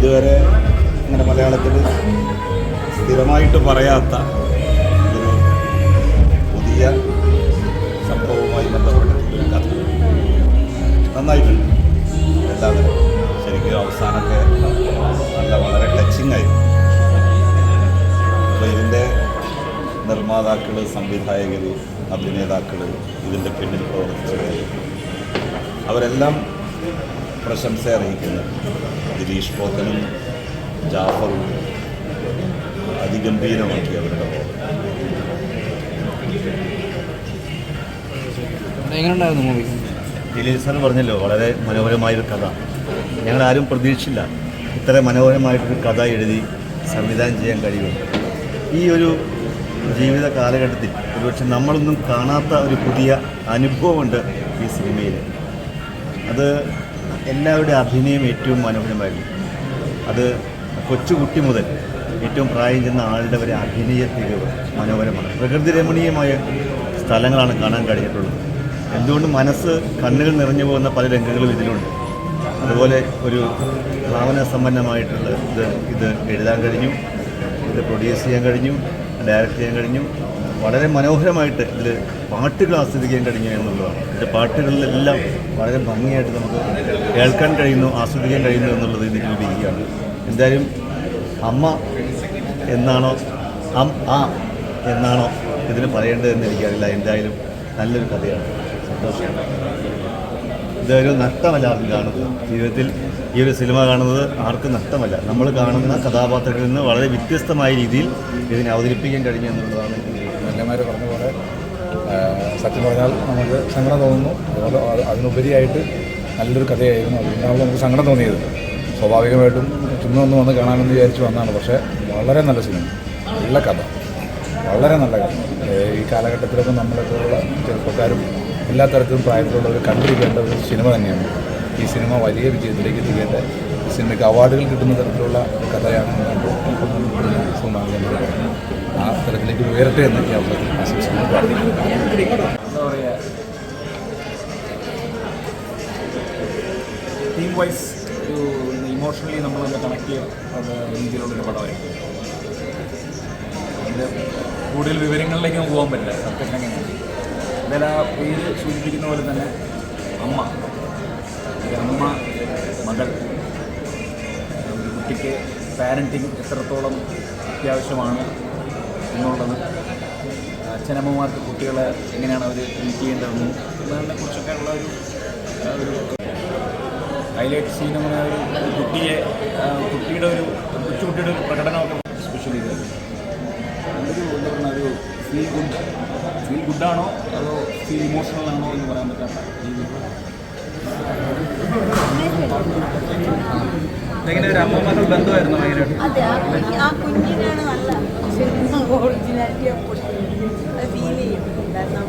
ഇതുവരെ അങ്ങനെ മലയാളത്തിൽ സ്ഥിരമായിട്ട് പറയാത്ത ഒരു പുതിയ സംഭവവുമായി ബന്ധപ്പെട്ടിട്ടുള്ള കഥ. നന്നായിട്ടുണ്ട്. എല്ലാവരും ശരിക്കും അവസാനമൊക്കെ നല്ല വളരെ ടച്ചിങ് ആയി അപ്പോൾ ഇതിന്റെ നിർമ്മാതാക്കൾ സംവിധായകർ അഭിനേതാക്കൾ ഇതിന്റെ പിന്നിൽ പ്രവർത്തിച്ചവർ അവരെല്ലാം പ്രശംസ അറിയിക്കുന്നത് ഗിരീഷ് പോത്തനും ജാഫറും അതിഗംഭീരമാക്കി അവരുടെ എങ്ങനെയുണ്ടായിരുന്നു മൂവി ദിലീപ് സാർ പറഞ്ഞല്ലോ വളരെ മനോഹരമായൊരു കഥ. ഞങ്ങളാരും പ്രതീക്ഷിച്ചില്ല ഇത്ര മനോഹരമായിട്ടൊരു കഥ എഴുതി സംവിധാനം ചെയ്യാൻ കഴിയും ഈ ഒരു ജീവിത കാലഘട്ടത്തിൽ ഒരുപക്ഷെ നമ്മളൊന്നും കാണാത്ത ഒരു പുതിയ അനുഭവമുണ്ട് ഈ സിനിമയിൽ. അത് എല്ലാവരുടെ അഭിനയം ഏറ്റവും മനോഹരമായിരുന്നു. അത് കൊച്ചുകുട്ടി മുതൽ ഏറ്റവും പ്രായം ചെന്ന ആളുടെ വരെ അഭിനയ തികവ് മനോഹരമാണ്. പ്രകൃതി രമണീയമായ സ്ഥലങ്ങളാണ് കാണാൻ കഴിഞ്ഞിട്ടുള്ളത്. എന്തുകൊണ്ടും മനസ്സ് കണ്ണുകൾ നിറഞ്ഞു പോകുന്ന പല രംഗങ്ങളും ഇതിലുണ്ട്. അതുപോലെ ഒരു ഭാവന സമ്പന്നമായിട്ടുള്ള ഇത് ഇത് എഴുതാൻ കഴിഞ്ഞു ഇത് പ്രൊഡ്യൂസ് ചെയ്യാൻ കഴിഞ്ഞു ഡയറക്റ്റ് ചെയ്യാൻ കഴിഞ്ഞു. വളരെ മനോഹരമായിട്ട് ഇതിൽ പാട്ടുകൾ ആസ്വദിക്കാൻ കഴിഞ്ഞു എന്നുള്ളതാണ്. ഇതിന്റെ പാട്ടുകളിലെല്ലാം വളരെ ഭംഗിയായിട്ട് നമുക്ക് കേൾക്കാൻ കഴിയുന്നു ആസ്വദിക്കാൻ കഴിയുന്നു എന്നുള്ളത് ഇതിൽ വിരിക്കുകയാണ് എന്തായാലും അമ്മ എന്നാണോ അം ആ എന്നാണോ ഇതിന് പറയേണ്ടതെന്ന് എനിക്കറിയില്ല എന്തായാലും നല്ലൊരു കഥയാണ്. സന്തോഷം. ഇതൊരു നഷ്ടമല്ല ആർക്കും കാണുന്നത്. ജീവിതത്തിൽ ഈ ഒരു സിനിമ കാണുന്നത് ആർക്കും നഷ്ടമല്ല. നമ്മൾ കാണുന്ന കഥാപാത്രങ്ങളിൽ നിന്ന് വളരെ വ്യത്യസ്തമായ രീതിയിൽ ഇതിനെ അവതരിപ്പിക്കാൻ കഴിഞ്ഞു എന്നുള്ളതാണ് വല്യമാർ പറഞ്ഞ പോലെ സത്യം പറഞ്ഞാൽ നമുക്ക് സങ്കടം തോന്നുന്നു. അതുപോലെ അതിനുപരിയായിട്ട് നല്ലൊരു കഥയായിരുന്നു അതുകൊണ്ടാണ് നമുക്ക് സങ്കടം തോന്നിയത്. സ്വാഭാവികമായിട്ടും ചുമ്മാ വന്ന് കാണാമെന്ന് വിചാരിച്ച് വന്നതാണ്. പക്ഷേ വളരെ നല്ല സിനിമ. നല്ല കഥ. വളരെ നല്ല കഥ. ഈ കാലഘട്ടത്തിലൊക്കെ നമ്മളൊക്കെയുള്ള ചെറുപ്പക്കാരും എല്ലാ തരത്തിലും പ്രായത്തിലുള്ളവർ കണ്ടിരിക്കേണ്ട ഒരു സിനിമ തന്നെയാണ്. ഈ സിനിമ വലിയ വിജയത്തിലേക്ക് എത്തിക്കേണ്ട ഈ സിനിമയ്ക്ക് അവാർഡുകൾ കിട്ടുന്ന തരത്തിലുള്ള കഥയാണ് സുമാറിയ ആ തരത്തിലേക്ക് ഉയരട്ടെ എന്ന് അവസരത്തിൽ ആശംസിക്കുന്നു ടീം വൈസ് ഇമോഷണലി നമ്മളൊന്ന് കണക്ട് ചെയ്യുന്ന പടമായിരുന്നു. കൂടുതൽ വിവരങ്ങളിലേക്ക് നമുക്ക് പോകാൻ പറ്റില്ല. സബ്ജക്റ്റ് എങ്ങനെയാണ് എന്തായാലും ആ പേര് സൂചിപ്പിക്കുന്ന പോലെ തന്നെ അമ്മ. അമ്മ മകൾ കുട്ടിക്ക് പാരന്റിങ് എത്രത്തോളം അത്യാവശ്യമാണ് എന്നുള്ളത് അച്ഛനമ്മമാർക്ക് കുട്ടികളെ എങ്ങനെയാണ് അവർ ട്രീറ്റ് ചെയ്യേണ്ടതെന്നും എന്നതിനെ കുറിച്ചൊക്കെ ഉള്ള ഒരു ഒരു ഹൈലൈറ്റ് സീൻ പറഞ്ഞാൽ ഒരു കുട്ടിയെ കുട്ടിയുടെ ഒരു കൊച്ചുകുട്ടിയുടെ ഒരു പ്രകടനമൊക്കെ സ്പെഷ്യൽ ചെയ്ത് ഒരു എന്താ പറയുക ഒരു ഫീൽ ഗുഡ് ഫീൽ ഗുഡാണോ അതോ ഫീൽ ഇമോഷണൽ ആണോ എന്ന് പറയാൻ പറ്റാത്ത രീതിയിൽ? എങ്ങനെ ഒരു അമ്മ മകൾ ബന്ധമായിരുന്നു ഭയങ്കരമായിട്ട്. അതെ ആ കുഞ്ഞ് ആ കുഞ്ഞിനാണ് നല്ല ഒറിജിനാലിറ്റി ഫീൽ ചെയ്യും കാരണം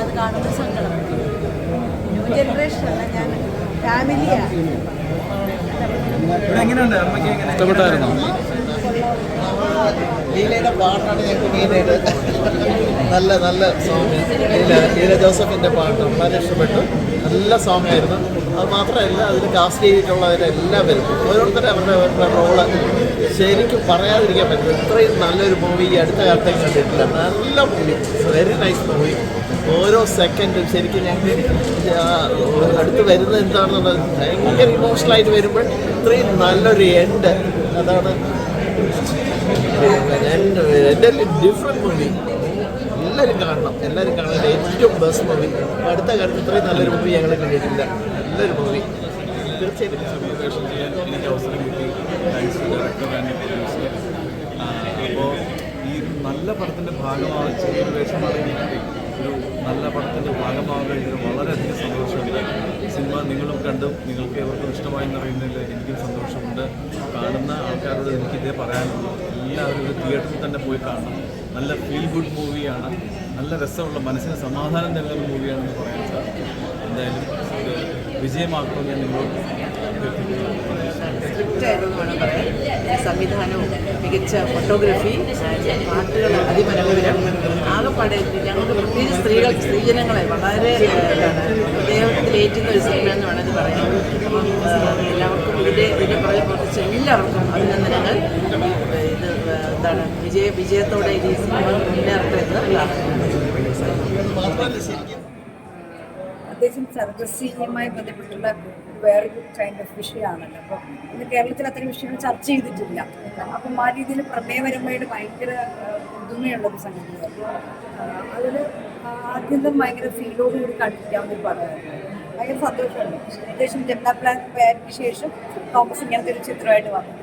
അത് കാണുന്ന സങ്കടം. ന്യൂ ജനറേഷൻ അല്ല ഞാൻ ഫാമിലിയാണ് ഇവിടെ എങ്ങനെയുണ്ട്? അമ്മയ്ക്ക് എങ്ങനെ? ഇഷ്ടപ്പെട്ടായിരുന്നോ. ലീലയുടെ പാട്ടാണ് ഞങ്ങൾക്ക് മെയിനായിട്ട് നല്ല നല്ല സോങ് ലീല ലീല ജോസഫിന്റെ പാട്ട്. വളരെ ഇഷ്ടപ്പെട്ടു. നല്ല സോങ് ആയിരുന്നു അത് മാത്രമല്ല അതിൽ കാസ്റ്റ് ചെയ്തിട്ടുള്ളവരെല്ലാവരും ഓരോരുത്തരും അവരുടെ അവരുടെ റോൾ ശരിക്കും പറയാതിരിക്കാൻ പറ്റില്ല. ഇത്രയും നല്ലൊരു മൂവി ഈ അടുത്ത കാലത്തേക്ക് കണ്ടിട്ടില്ല. നല്ല മൂവി വെരി നൈസ് മൂവി ഓരോ സെക്കൻഡും ശരിക്കും ഞങ്ങൾ അടുത്ത് വരുന്നത് എന്താണെന്നുള്ളത് ഭയങ്കര ഇമോഷണലായിട്ട് വരുമ്പോൾ ഇത്രയും നല്ലൊരു എൻഡ് അതാണ് എന്റെ ഡിഫറെന്റ് മൂവി എല്ലാവരും കാണണം. എല്ലാവരും കാണാൻ ഏറ്റവും ബെസ്റ്റ് മൂവി അടുത്ത കാലത്ത് ഇത്രയും നല്ലൊരു മൂവി ഞങ്ങൾ കണ്ടിട്ടില്ല. നല്ലൊരു മൂവി തീർച്ചയായിട്ടും. എനിക്ക് അവസരം കിട്ടി. അപ്പോൾ ഈ നല്ല പടത്തിന്റെ ഭാഗമാവാൻ ചെറിയൊരു വേഷമാണ് എനിക്ക് ഒരു നല്ല പടത്തിന്റെ ഭാഗമാവാൻ കഴിഞ്ഞതിൽ വളരെയധികം സന്തോഷമുണ്ട്. സിനിമ നിങ്ങളും കണ്ടും നിങ്ങൾക്ക് ഏവർക്കും ഇഷ്ടമായി എന്നറിയുന്നതിൽ എനിക്കും സന്തോഷമുണ്ട്. കാണുന്ന ആൾക്കാരോട് എനിക്കിതേ പറയാനുള്ളൂ. എല്ലാവരും ഒരു തിയേറ്ററിൽ തന്നെ പോയി കാണണം. നല്ല ഫീൽ ഗുഡ് മൂവിയാണ് നല്ല രസമുള്ള മനസ്സിന് സമാധാനം നൽകുന്ന മൂവിയാണെന്ന് പറയാൻ സാധിക്കും. എന്തായാലും ഇത് വിജയമാക്കുമെന്ന് ഞാൻ പറയാൻ സംവിധാനവും മികച്ച ഫോട്ടോഗ്രാഫി പാട്ടുകൾ അതിമനോഹരം ആകെപ്പാടെ ഞങ്ങൾക്ക് പ്രത്യേകിച്ച് സ്ത്രീകൾ സ്ത്രീജനങ്ങളെ വളരെ ഹൃദയത്തിലേറ്റുന്ന ഒരു സിനിമ എന്ന് വേണമെങ്കിൽ പറയാം. എല്ലാവർക്കും ഇതിന്റെ ഇതിന്റെ പുറകെ പ്രവർത്തിച്ച എല്ലാവർക്കും അഭിനന്ദനങ്ങൾ. വിജയ വിജയത്തോടെ ഈ സിനിമ മുന്നേറട്ടെ എന്ന് പ്രാർത്ഥിക്കുന്നു മാത്രമല്ല ശരിക്കും അദ്ദേഹം സർഗസീയമായി ബന്ധപ്പെട്ടുള്ള വേറൊരു കൈൻഡ് ഓഫ് വിഷയമാണല്ലോ. അപ്പോൾ ഇന്ന് കേരളത്തിൽ അത്തരം വിഷയങ്ങൾ ചർച്ച ചെയ്തിട്ടില്ല. അപ്പം ആ രീതിയിൽ പ്രമേയപരമായിട്ട് ഭയങ്കര പുതുമയുള്ള പുതുമയുള്ളൊരു സംഗതി അപ്പോൾ അതിൽ ആദ്യം ഭയങ്കര ഫീലോടുകൂടി കണ്ടിരിക്കാവുന്ന ഒരു പടമായിരുന്നു. ഭയങ്കര സന്തോഷമുണ്ട് ഏകദേശം ജനതാ പ്ലാൻ പേരിന് ശേഷം തോമസ് ഇങ്ങനത്തെ ഒരു ചിത്രമായിട്ട് വന്നു.